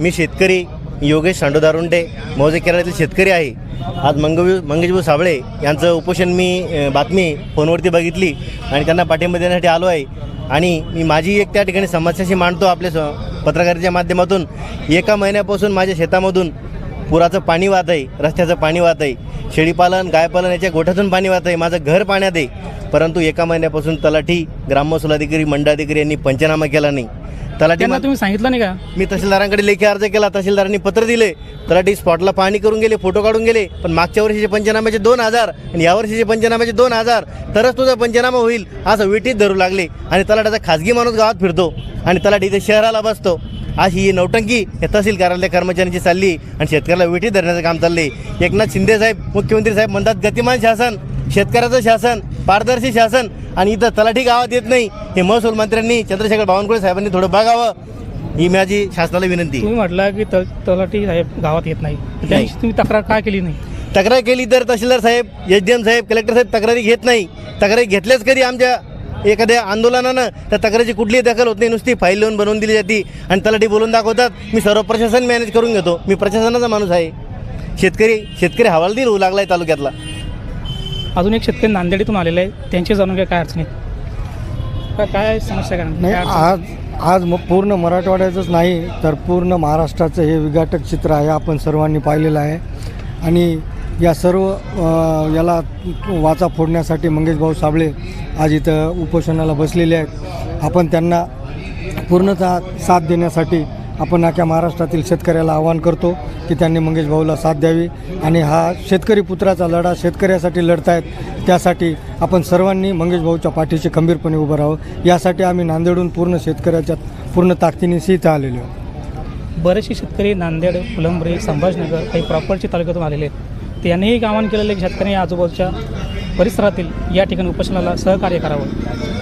मी शेतकरी योगेश सांडू दारुंडे मौजे केरळातील शेतकरी आहे. आज मंगवी मंगेशभाऊ साबळे यांचं उपोषण मी बातमी फोनवरती बघितली आणि त्यांना पाठिंबा देण्यासाठी आलो आहे. आणि मी माझी एक त्या ठिकाणी समस्याशी मांडतो आपल्या स माध्यमातून. एका महिन्यापासून माझ्या शेतामधून पुराचं पाणी वाहत आहे रस्त्याचं पाणी वाहत आहे. शेळीपालन गायपालन याच्या गोठ्यातून पाणी वाहत आहे. माझं घर पाण्यात आहे. परंतु एका महिन्यापासून तलाठी ग्राममहसूल अधिकारी मंडळाधिकारी यांनी पंचनामा केला नाही. तलाठी त्यांना तुम्ही सांगितलं नाही का? मी तहसीलदारांकडे लेखी अर्ज केला तहसीलदारांनी पत्र दिले. तलाठी स्पॉटला पाहणी करून गेले फोटो काढून गेले. पण मागच्या वर्षीचे पंचनाम्याचे दोन हजार आणि या वर्षीचे पंचनाम्याचे दोन हजार. तरच तुझा पंचनामा होईल असं विटीत धरू लागले. आणि तलाठाचा खाजगी माणूस गावात फिरतो आणि तलाठी इथे शहराला बसतो. अशी ही नौटंकी या तहसील कार्यालय कर्मचाऱ्यांची चालली आणि शेतकऱ्याला विटीत धरण्याचं काम चालले. एकनाथ शिंदे साहेब मुख्यमंत्री साहेब म्हणतात गतिमान शासन. शेतकऱ्याचं शासन पारदर्शी शासन आणि इथं तलाठी गावात येत नाही हे महसूल मंत्र्यांनी चंद्रशेखर बावनकुळे साहेबांनी थोडं बघावं. ही माझी शासनाला विनंती. तुम्ही म्हटलं की त- तलाठी साहेब गावात येत नाही. तर त्यांची तुम्ही तक्रार का केली नाही? तक्रार केली तर तहसीलदार साहेब एच डी एम साहेब कलेक्टर साहेब तक्रारी घेत नाही. तक्रारी घेतल्याच कधी आमच्या एखाद्या आंदोलनानं? त्या तक्रारीची कुठलीही दखल होत नाही. नुसती फाईल लिहून बनवून दिली जाते आणि तलाठी बोलून दाखवतात. मी सर्व प्रशासन मॅनेज करून घेतो. मी प्रशासनाचा माणूस आहे. शेतकरी शेतकरी हवालदिल होऊ लागला आहे तालुक्यातला. अजून एक शेतकरी नांदेडीतून आलेले आहे त्यांची जाणून घ्या काय अडचणी काय काय समस्या नाही काय? आज आज मग पूर्ण मराठवाड्याचंच नाही तर पूर्ण महाराष्ट्राचं हे विघाटक चित्र आहे आपण सर्वांनी पाहिलेलं आहे. आणि या सर्व याला वाचा फोडण्यासाठी मंगेशभाऊ साबळे आज इथं उपोषणाला बसलेले आहेत. आपण त्यांना पूर्णतः साथ देण्यासाठी आपण अख्या महाराष्ट्रातील शेतकऱ्याला आवाहन करतो की त्यांनी मंगेश भाऊला साथ द्यावी. आणि हा शेतकरी पुत्राचा लढा शेतकऱ्यासाठी लढतायत त्यासाठी आपण सर्वांनी मंगेश भाऊच्या पाठीशी खंबीरपणे उभं राहावं. यासाठी आम्ही नांदेडहून पूर्ण शेतकऱ्याच्या पूर्ण ताकदीनेशी इथं आलेलो आहोत बरेचसे शेतकरी नांदेड फुलंब्री संभाजनगर काही प्रॉपर्टी तालुक्यातून आलेले आहेत. त्यांनीही आवाहन केलेलं आहे की शेतकऱ्यांनी आजूबाजूच्या परिसरातील या ठिकाणी उपोषणाला सहकार्य करावं.